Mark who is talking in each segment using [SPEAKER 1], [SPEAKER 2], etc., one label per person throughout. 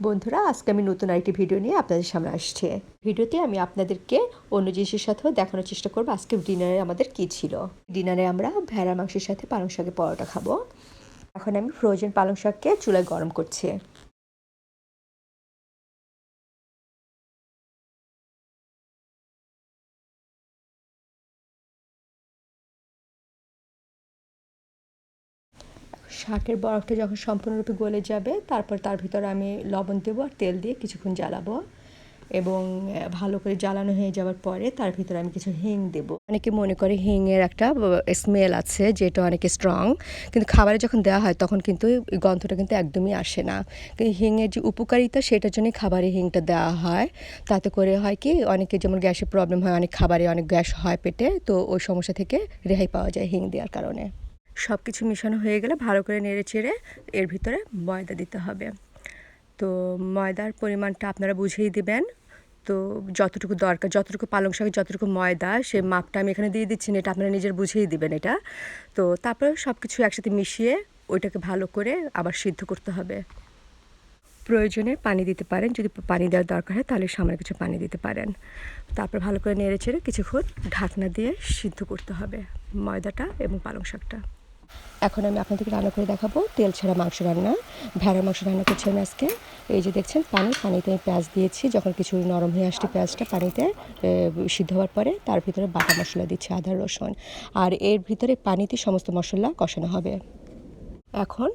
[SPEAKER 1] বন্ধুরা, আজকে আমি নতুন আরেকটি ভিডিও নিয়ে আপনাদের সামনে আসছে। ভিডিওতে আমি আপনাদেরকে অন্য জিনিসের সাথেও দেখানোর চেষ্টা করব, আজকে ডিনারে আমাদের কি ছিল। ডিনারে আমরা ভেড়া মাংসের সাথে পালং শাকের পরোটা খাব। এখন আমি ফ্রোজেন পালং শাককে চুলায় গরম করছি। শাকের বরফটা যখন সম্পূর্ণরূপে গলে যাবে, তারপর তার ভিতরে আমি লবণ দেবো আর তেল দিয়ে কিছুক্ষণ জ্বালাবো এবং ভালো করে জ্বালানো হয়ে যাওয়ার পরে তার ভিতরে আমি কিছু হিং দেবো। অনেকে মনে করে হিংয়ের একটা স্মেল আছে যেটা অনেক স্ট্রং কিন্তু খাবারে যখন দেওয়া হয় তখন কিন্তু গন্ধটা কিন্তু একদমই আসে না। কিন্তু হিংয়ের যে উপকারিতা সেটার জন্যই খাবারে হিংটা দেওয়া হয়। তাতে করে হয় কি, অনেকে যেমন গ্যাসের প্রবলেম হয়, অনেক খাবারে অনেক গ্যাস হয় পেটে, তো ওই সমস্যা থেকে রেহাই পাওয়া যায় হিং দেওয়ার কারণে। সব কিছু মেশানো হয়ে গেলে ভালো করে নেড়ে চেড়ে এর ভিতরে ময়দা দিতে হবে। তো ময়দার পরিমাণটা আপনারা বুঝেই দিবেন। তো যতটুকু দরকার, যতটুকু পালং শাকের যতটুকু ময়দা, সে মাপটা আমি এখানে দিয়ে দিচ্ছি না, এটা আপনারা নিজের বুঝেই দিবেন এটা। তো তারপরে সব কিছু একসাথে মিশিয়ে ওইটাকে ভালো করে আবার সিদ্ধ করতে হবে। প্রয়োজনে পানি দিতে পারেন, যদি পানি দেওয়ার দরকার হয় তাহলে সামনে কিছু পানি দিতে পারেন। তারপর ভালো করে নেড়ে চেড়ে কিছুক্ষণ ঢাকনা দিয়ে সিদ্ধ করতে হবে ময়দাটা এবং পালং শাকটা। এখন আমি আপনাদেরকে রান্না করে দেখাবো। তেল ছাড়া মাংস রান্না, ভেড়ার মাংস রান্না করছি আমি আজকে। এই যে দেখছেন, পানি, পানিতে আমি পেঁয়াজ দিয়েছি। যখন কিছু নরম হয়ে আসছে পেঁয়াজটা পানিতে সিদ্ধ হওয়ার পরে তার ভিতরে বাটা মশলা দিচ্ছি, আদা, রসুন। আর এর ভিতরে পানিতে সমস্ত মশলা কষানো হবে। এখন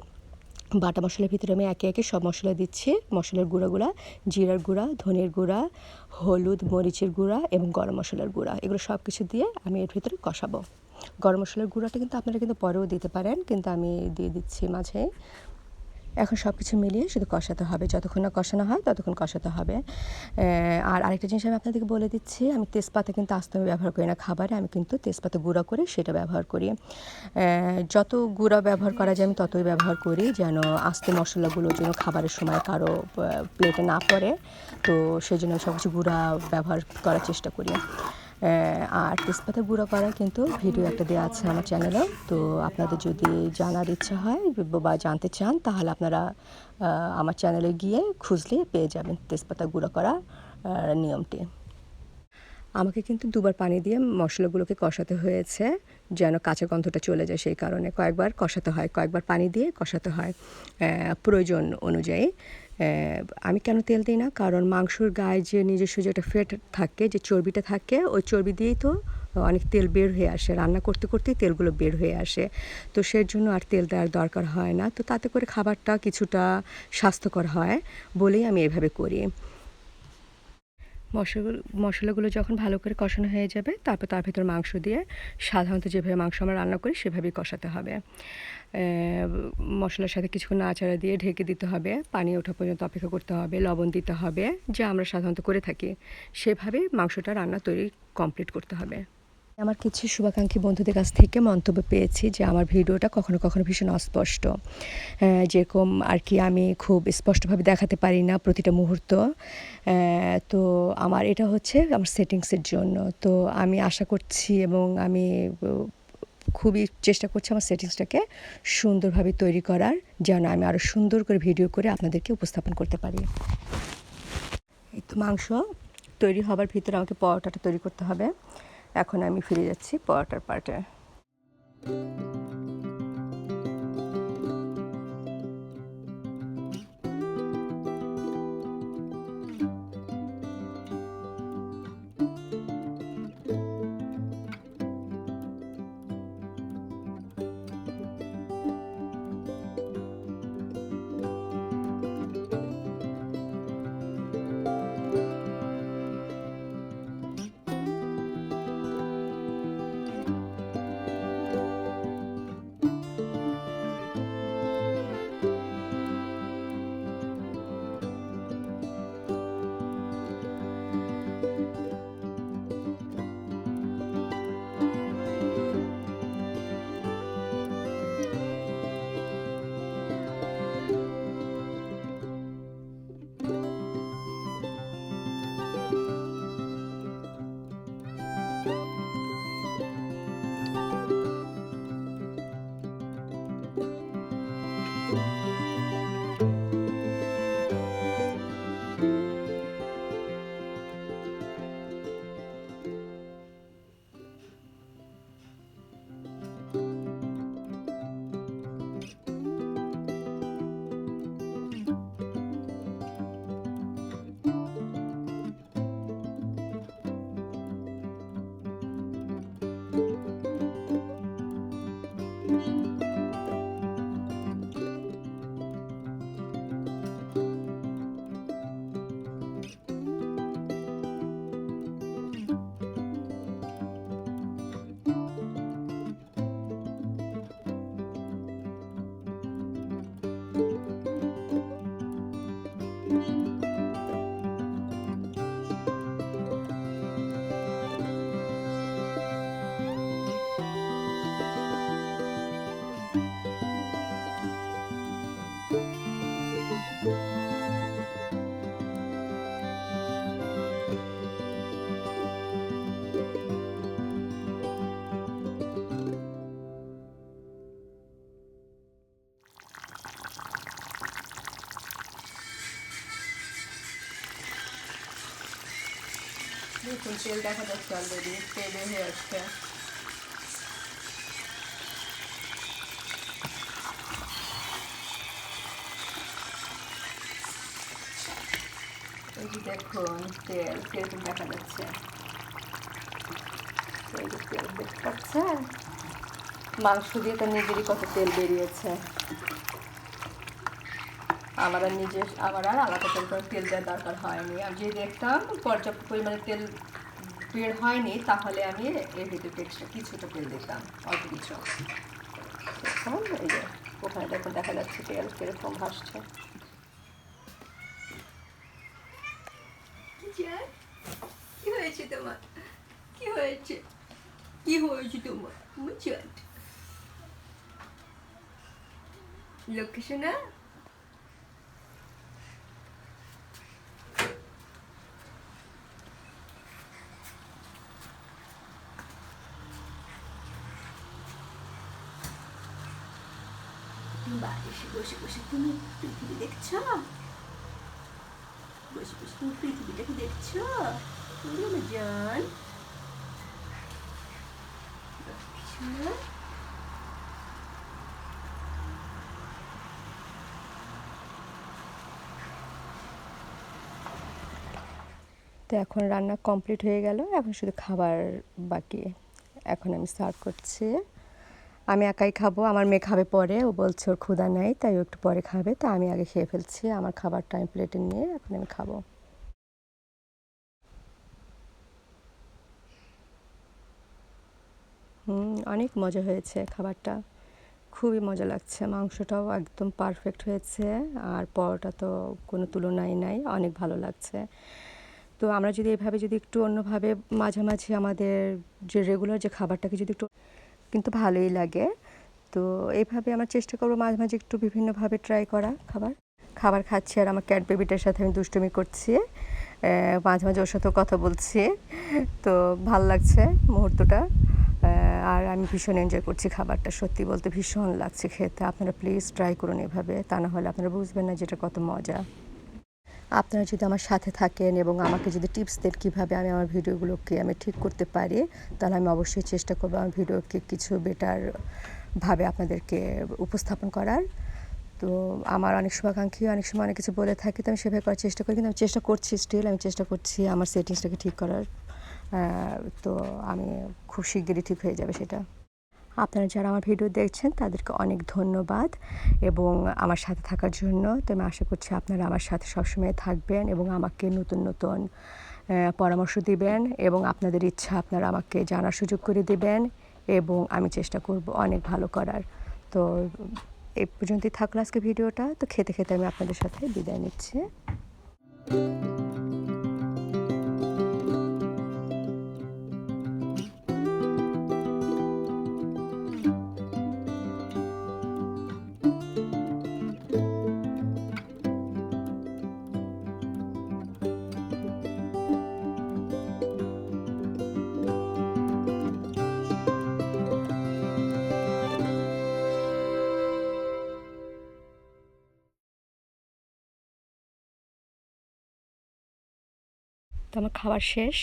[SPEAKER 1] বাটা মশলার ভিতরে আমি একে একে সব মশলা দিচ্ছি। মশলার গুঁড়াগুলা জিরার গুঁড়া, ধনের গুঁড়া, হলুদ, মরিচের গুঁড়া এবং গরম মশলার গুঁড়া। এগুলো সব কিছু দিয়ে আমি এর ভিতরে কষাবো। গরম মশলার গুঁড়াটা কিন্তু আপনারা কিন্তু পরেও দিতে পারেন, কিন্তু আমি দিয়ে দিচ্ছি মাঝে। এখন সব কিছু মিলিয়ে শুধু কষাতে হবে, যতক্ষণ না কষানো হয় ততক্ষণ কষাতে হবে। আর আরেকটা জিনিস আমি আপনাদেরকে বলে দিচ্ছি, আমি তেজপাতা কিন্তু আস্তে আমি ব্যবহার করি না খাবারে, আমি কিন্তু তেজপাতা গুঁড়া করে সেটা ব্যবহার করি। যত গুঁড়া ব্যবহার করা যায় আমি ততই ব্যবহার করি যেন আস্তে মশলাগুলো যেন খাবারের সময় কারও প্লেটে না পড়ে। তো সেই জন্য সব কিছু গুঁড়া ব্যবহার করার চেষ্টা করি। আর তেজপাতা গুঁড়ো করার কিন্তু ভিডিও একটা দেওয়া আছে আমার চ্যানেলে তো আপনাদের যদি জানার ইচ্ছা হয় বা জানতে চান, তাহলে আপনারা আমার চ্যানেলে গিয়ে খুঁজলে পেয়ে যাবেন তেজপাতা গুঁড়ো করা নিয়মটি। আমাকে কিন্তু দুবার পানি দিয়ে মশলাগুলোকে কষাতে হয়েছে, যেন কাঁচা গন্ধটা চলে যায় সেই কারণে। কয়েকবার কষাতে হয়, কয়েকবার পানি দিয়ে কষাতে হয় প্রয়োজন অনুযায়ী। আমি কেন তেল দিই না? কারণ মাংসর গায়ে যে নিজস্ব যেটা ফ্যাট থাকে, যে চর্বিটা থাকে, ওই চর্বি দিয়েই তো অনেক তেল বের হয়ে আসে। রান্না করতে করতেই তেলগুলো বের হয়ে আসে। তো সেই জন্য আর তেল দেওয়ার দরকার হয় না। তো তাতে করে খাবারটা কিছুটা স্বাস্থ্যকর হয় বলেই আমি এভাবে করি। মশলাগুলো মশলাগুলো যখন ভালো করে কষানো হয়ে যাবে, তারপর তার ভেতর মাংস দিয়ে সাধারণত যেভাবে মাংস আমরা রান্না করি সেভাবেই কষাতে হবে। মশলার সাথে কিছুক্ষণ নাড়াচাড়া দিয়ে ঢেকে দিতে হবে। পানি ওঠা পর্যন্ত অপেক্ষা করতে হবে, লবণ দিতে হবে, যা আমরা সাধারণত করে থাকি। সেভাবে মাংসটা রান্না তৈরি কমপ্লিট করতে হবে। আমার কিছু শুভাকাঙ্ক্ষী বন্ধুদের কাছ থেকে মন্তব্য পেয়েছি যে আমার ভিডিওটা কখনো কখনো ভীষণ অস্পষ্ট। যেরকম আর কি আমি খুব স্পষ্টভাবে দেখাতে পারি না প্রতিটা মুহূর্ত। তো আমার এটা হচ্ছে আমার সেটিংসের জন্য। তো আমি আশা করছি এবং আমি খুবই চেষ্টা করছি আমার সেটিংসটাকে সুন্দরভাবে তৈরি করার, যেন আমি আরও সুন্দর করে ভিডিও করে আপনাদেরকে উপস্থাপন করতে পারি। এই তো মাংস তৈরি হবার ভিতরে আমাকে পরোটাটা তৈরি করতে হবে। এখন আমি ফিরে যাচ্ছি পরোটার পার্টে। দেখুন তেল দেখা যাচ্ছে অলরেডি তেল বের হয়ে আসছে। দেখুন, তেল কীরকম দেখা যাচ্ছে। তেল দেখতে পাচ্ছেন? মাংস দিয়ে তো নিজেরই কত তেল বেরিয়েছে। আমার আর নিজের আমার আর আলাদা করে করে তেল দেওয়ার দরকার হয়নি। আমি যদি দেখতাম পর্যাপ্ত পরিমাণে তেল বের হয়নি, তাহলে আমি এর ভিতরে এক্সট্রা কিছুটা তেল দিতাম, অল্প কিছু। দেখুন এই যে, ওখানে দেখুন, দেখা যাচ্ছে তেল কীরকম ভাসছে। কি হয়েছে তোমার? কি হয়েছে? কি হয়েছে তোমার? লক্ষ্মী শোনা? বাড়িতে বসে বসে তুমি পৃথিবী দেখছ? বসে বসে তুমি পৃথিবীটাকে দেখছ? জান। তো এখন রান্না কমপ্লিট হয়ে গেল, এখন শুধু খাবার বাকি, এখন আমি সার্ভ করছি। আমি একাই খাব, আমার মেয়ে খাবে পরে, ও বলছে ওর ক্ষুধা নাই, তাই ও একটু পরে খাবে, তা আমি আগে খেয়ে ফেলছি, আমার খাবারটা আমি প্লেটে নিয়ে এখন আমি খাব। হুম, অনেক মজা হয়েছে খাবারটা, খুবই মজা লাগছে, মাংসটাও একদম পারফেক্ট হয়েছে, আর পরোটা তো কোনো তুলনাই নাই, অনেক ভালো লাগছে। তো আমরা যদি এভাবে যদি একটু অন্যভাবে মাঝামাঝি আমাদের যে রেগুলার যে খাবারটাকে যদি একটু কিন্তু ভালোই লাগে। তো এইভাবে আমার চেষ্টা করব মাঝে মাঝে একটু বিভিন্নভাবে ট্রাই করা খাবার। খাবার খাচ্ছি আর আমার ক্যাট বেবিটার সাথে আমি দুষ্টুমি করছি। মাঝে মাঝে ওর সাথেও কথা বলছি। তো ভালো লাগছে মুহূর্তটা। আর আমি ভীষণ এনজয় করছি খাবারটা, সত্যি বলতে ভীষণ লাগছে খেতে। আপনারা প্লিজ ট্রাই করুন এভাবে। তা না হলে আপনারা বুঝবেন না যেটা কত মজা। আপনারা যদি আমার সাথে থাকেন এবং আমাকে যদি টিপস দেন কীভাবে আমি আমার ভিডিওগুলোকে আমি ঠিক করতে পারি, তাহলে আমি অবশ্যই চেষ্টা করব আমার ভিডিওকে কিছু বেটার ভাবে আপনাদেরকে উপস্থাপন করার। তো আমার অনেক শুভাকাঙ্ক্ষী, অনেক সময় অনেক কিছু বলে থাকি, তো আমি সেভাবে করার চেষ্টা করি, কিন্তু আমি চেষ্টা করছি স্টিল আমি চেষ্টা করছি আমার সেটিংসটাকে ঠিক করার। তো আমি খুব শিগগিরই ঠিক হয়ে যাবে সেটা। আপনারা যারা আমার ভিডিও দেখছেন, তাদেরকে অনেক ধন্যবাদ এবং আমার সাথে থাকার জন্য। তো আমি আশা করছি আপনারা আমার সাথে সবসময় থাকবেন এবং আমাকে নতুন নতুন পরামর্শ দিবেন এবং আপনাদের ইচ্ছা আপনারা আমাকে জানার সুযোগ করে দেবেন এবং আমি চেষ্টা করব অনেক ভালো করার। তো এই পর্যন্তই থাকল আজকে ভিডিওটা। তো খেতে খেতে আমি আপনাদের সাথে বিদায় নিচ্ছি। তো আমার খাবার শেষ।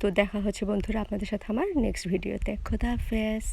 [SPEAKER 1] তো দেখা হচ্ছে বন্ধুরা আপনাদের সাথে আমার নেক্সট ভিডিওতে খোদা হাফেজ।